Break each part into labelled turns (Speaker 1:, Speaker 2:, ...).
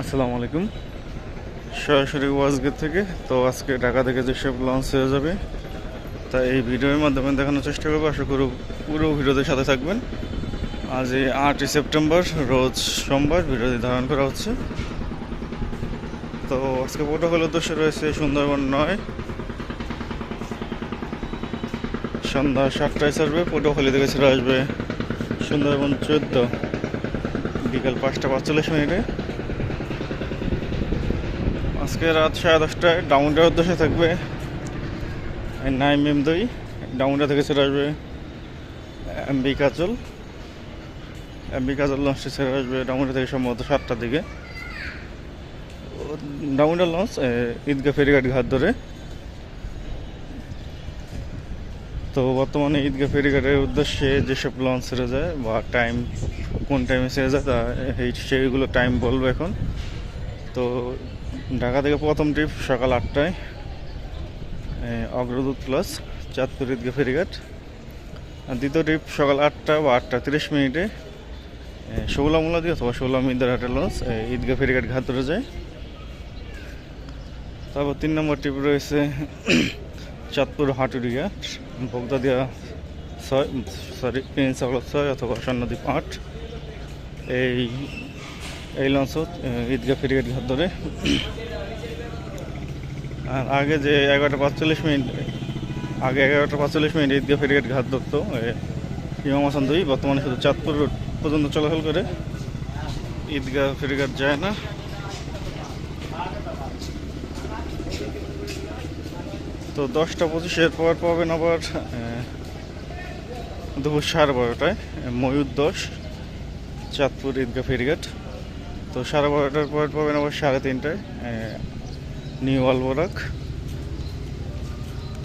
Speaker 1: আসসালামু আলাইকুম। সরাসরি ওয়াজগেট থেকে। তো আজকে ঢাকা থেকে যেসব লঞ্চ হয়ে যাবে, তা এই ভিডিওর মাধ্যমে দেখানোর চেষ্টা করব। আশা করব পুরো ভিডিওদের সাথে থাকবেন। আজ এই আটই সেপ্টেম্বর, রোজ সোমবার ভিডিওটি ধারণ করা হচ্ছে। তো আজকে প্রোটোকল উদ্দেশ্য রয়েছে সুন্দরবন নয়। সন্ধ্যা সাতটায় ছাড়বে পটুয়াখালী থেকে ছেড়ে আসবে সুন্দরবন চোদ্দ। বিকাল পাঁচটা পাঁচচল্লিশ মিনিটে। আজকে রাত সাড়ে দশটায় ডাউনটার উদ্দেশ্যে থাকবে নাইম এম দই। ডাউনটা থেকে ছেড়ে আসবে এমবি কাজল। এমবি কাজল লঞ্চটি ছেড়ে আসবে ডাউনটা থেকে সম্ভবত সাতটার দিকে। ডাউনটা লঞ্চ ঈদগাহ ফেরিঘাট ঘাট ধরে। তো বর্তমানে ঈদগাহ ফেরিঘাটের উদ্দেশ্যে যেসব লঞ্চ ছেড়ে যায় বা টাইম কোন টাইমে ছেড়ে যায় তা সেইগুলো টাইম বলব এখন। তো ঢাকা থেকে প্রথম ট্রিপ সকাল আটটায় অগ্রদূত প্লাস চাঁদপুর ঈদগাহ ফেরিঘাট। আর দ্বিতীয় ট্রিপ সকাল আটটা বা আটটা তিরিশ মিনিটে ষোলা দিয়ে অথবা ষোলা মিদারহাটের লঞ্চ এ, ঈদগাহ ফেরিঘাট ঘাট ধরে যায়। তারপর তিন নম্বর ট্রিপ রয়েছে চাঁদপুর হাটুরিয়া বগদাদিয়া ছয় সরি প্রিন্স ছয় অথবা স্বর্ণদ্বীপ আট। এই এই লঞ্চ ঈদগাহ ফেরিঘাট ঘাট ধরে। আর আগে যে এগারোটা পাঁচচল্লিশ মিনিট, আগে এগারোটা পাঁচচল্লিশ মিনিট ঈদগাহ ফেরিঘাট ঘাট ধরতো ইমাম হাসান দুই বর্তমানে শুধু চাঁদপুর রোড পর্যন্ত চলাচল করে। ঈদগাহ ফেরিঘাট যায় না। তো দশটা পঁচিশের পর পাবেন আবার দুপুর সাড়ে বারোটায় ময়ূর দশ, চাঁদপুর ঈদগাহ ফেরিঘাট তো সাড়ে বারোটার পর পাবেন আবার সাড়ে তিনটায় নিউ আলবরাক।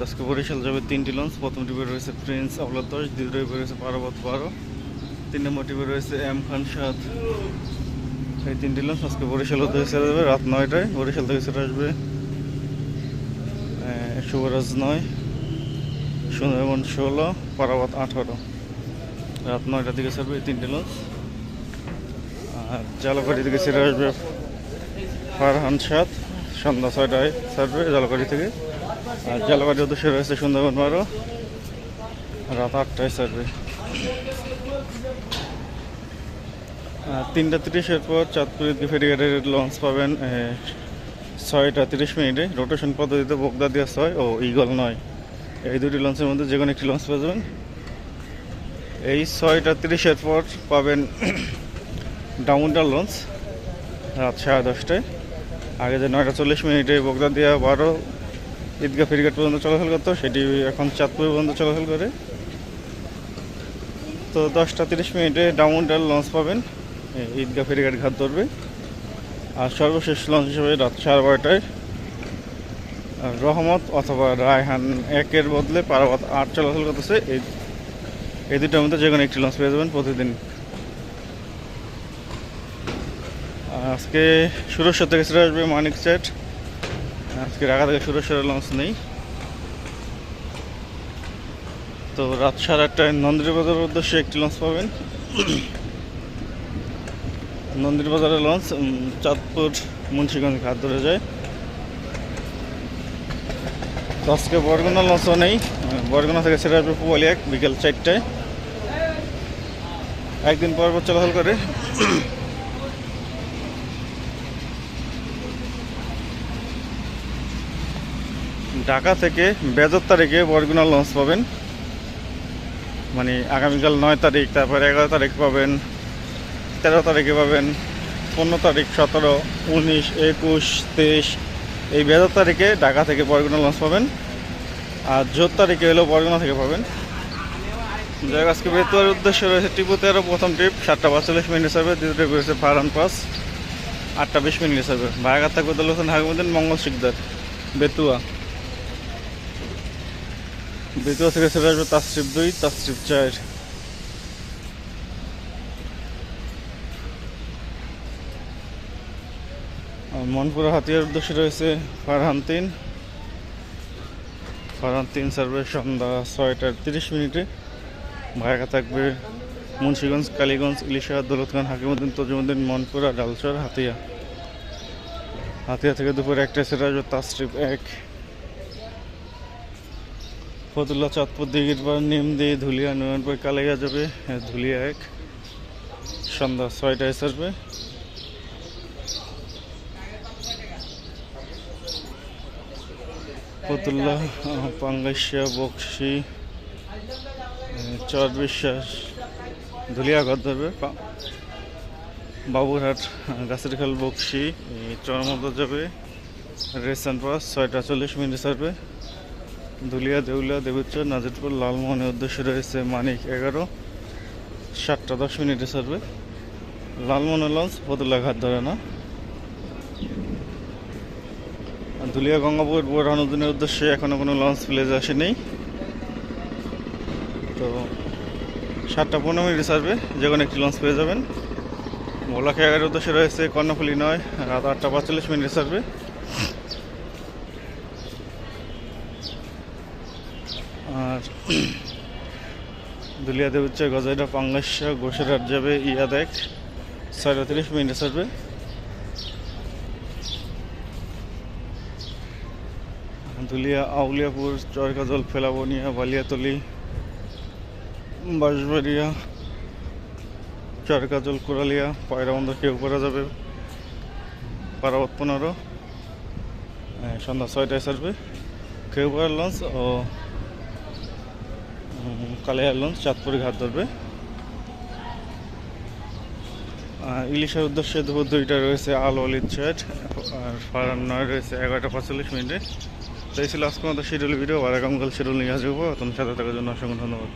Speaker 1: আজকে বরিশাল যাবে তিনটি লঞ্চ, প্রথম টিপে রয়েছে প্রিন্স আওলাদ দশ দ্বিতীয় টিপে রয়েছে পারাবত বারো, তিন নম্বর টিপে রয়েছে এম খান সাদ। এই তিনটি লঞ্চ আজকে বরিশাল হতে ছেড়ে যাবে রাত নয়টায়, বরিশাল থেকে ছেড়ে আসবে শুভরাজ নয়, সুন্দরবন ষোলো, পারাবত আঠারো। রাত নয়টার দিকে ছাড়বে এই তিনটে লঞ্চ। জালকাঠি থেকে ছেড়ে আসবে ফারহান সাত সন্ধ্যা ছয়টায় ছাড়বে জালকাঠি থেকে। আর জালকাঠি উদ্দেশ্যে রয়েছে সুন্দরবন বারো রাত আটটায় ছাড়বে। আর তিনটা তিরিশের পর চাঁদপুর ফেরিঘাটের লঞ্চ পাবেন ছয়টা তিরিশ মিনিটে। রোটেশন পদ্ধতিতে বোগদা দিয়া ছয় ও ইগল নয়। এই দুটি লঞ্চের মধ্যে যে কোনো একটি লঞ্চ পেয়ে যাবেন। এই ছয়টা তিরিশের পর পাবেন ডাউনটার লঞ্চ, রাত সাড়ে দশটায়। আগে যে নয়টা চল্লিশ মিনিটে বোগদা দিয়া বারো ঈদগাহ ফেরিঘাট পর্যন্ত চলাচল করতো, সেটি এখন চাঁদপুর পর্যন্ত চলাচল করে। তো দশটা তিরিশ মিনিটে ডাউনটার লঞ্চ পাবেন এই ঈদগাহ ফেরিঘাট ঘাট ধরবে। আর সর্বশেষ লঞ্চ হিসেবে রাত সাড়ে বারোটায় রহমত অথবা রায়হান একের বদলে পারাবাত আট চলাচল করতেছে। এই এই দুটোর মধ্যে যে কোনো একটি লঞ্চ পেয়ে যাবেন প্রতিদিন আর আজকে সুরেশ্বর থেকে ছেড়ে আসবে মানিক সেট আজকে ঢাকা থেকে সুরেশ্বরের লঞ্চ নেই। তো রাত সাড়ে আটটায় নন্দিনী বাজারের উদ্দেশ্যে একটি লঞ্চ পাবেন। নন্দিনী বাজারের লঞ্চ চাঁদপুর মুন্সিগঞ্জ ঘাট ধরে যায়। তো আজকে বরগুনা লঞ্চও নেই। বরগুনা থেকে ছেড়ে আসবে পুয়ালি এক বিকেল চারটায়। একদিন পর পর চলাচল করে। ঢাকা থেকে বেজর তারিখে বরগুনা লঞ্চ পাবেন। মানে আগামীকাল নয় তারিখ, তারপর এগারো তারিখ পাবেন, তেরো তারিখে পাবেন, পনেরো তারিখ, সতেরো, উনিশ, একুশ, তেইশ, এই বেজর তারিখে ঢাকা থেকে বরগুনা লঞ্চ পাবেন। আর জোর তারিখে হলেও বরগুনা থেকে পাবেন। যাই আজকে বেতুয়ার উদ্দেশ্য রয়েছে টিপু তেরো, প্রথম ট্রিপ সাতটা পাঁচচল্লিশ মিনিট হিসাবে দ্বিতীয় ট্রিপ রয়েছে ফারান পাস, আটটা বিশ মিনিট হিসাবে ভাগার থাকবে হোসেন, হাকিমুদ্দিন, মঙ্গল শিকদার, বেতুয়া। বেতুয়া থেকে ছেড়ে আসবে তাসরিফ দুই, তাসরিফ চার। মনপুরা হাতিয়ার উদ্দেশ্যে রয়েছে ফারহান তিন। ফারহান তিন সার্ভে সন্ধ্যা ছয়টা তিরিশ মিনিটে। ভাড়া থাকবে মুন্সিগঞ্জ, কালীগঞ্জ, ইলিশা, দৌলতখান, হাকিমুদ্দিন, তজিমুদ্দিন, মনপুরা ডালচর হাতিয়া। হাতিয়া থেকে দুপুর একটা সেটা আসবে তাস্ট্রিপ এক। ফতুল্লা চাঁদপুর দিঘির পর নিম দিয়ে ধুলিয়া নয়নপুর কালেগা যাবে। হ্যাঁ, ধুলিয়া এক। সন্ধ্যা ছয়টায় আসবে ফতুল্লা পাঙ্গাইশিয়া বক্সি আহ, চর বিশ্বাস ধুলিয়া ঘর ধরবে। বাবুরহাট গাছের খাল বক্সি চরমতো যাবে। রেশন পাস ছয়টা চল্লিশ মিনিট সারবে। দুলিয়া দেউলিয়া দেবুচ্চর নাজিরপুর লালমোহনের উদ্দেশ্যে রয়েছে মানিক এগারো। সাতটা দশ মিনিটে সারবে লালমোহনের লঞ্চ ফতুল্লা ঘাট ধরে না। দুলিয়া গঙ্গাপুর বোরহানুদ্দিনের উদ্দেশ্যে এখনও কোনো লঞ্চ প্লেজ আসেনি। তো সাতটা পনেরো মিনিটে সারবে যে কোনো একটি লঞ্চ পেয়ে যাবেন। ভোলাকে এগারো উদ্দেশ্যে রয়েছে কর্ণফুলি নয়, রাত আটটা পাঁচচল্লিশ মিনিটে সারবে আর দুলিয়াতে হচ্ছে গজাইটা পাঙ্গাসা গোসেরহাট যাবে ইয়া দেখ। ছয়টা তিরিশ মিনিটে সারবে দুলিয়া আউলিয়াপুর চরকাজল ফেলাবনিয়া বালিয়াতলি বাঁশবাড়িয়া চরকাজল কোরালিয়া পয়রাবন্ধ কেউ করা যাবে? পারাবত পনেরো হ্যাঁ, সন্ধ্যা ছয়টায় সারবে কেউপাড়ার লঞ্চ ও কালিয়ার লঞ্চ চাঁদপুরে ঘাট ধরবে। ইলিশের উদ্দেশ্যে দুপুর দুইটা রয়েছে আল অলিদ সেট আর ফারান নয়, রয়েছে এগারোটা পাঁচচল্লিশ মিনিটে। তো এই ছিল আজকে মতো শিডিউল ভিডিও আর আগামীকাল শিডিউল নিয়ে আসব তোমার সাথে থাকার জন্য অসংখ্য ধন্যবাদ।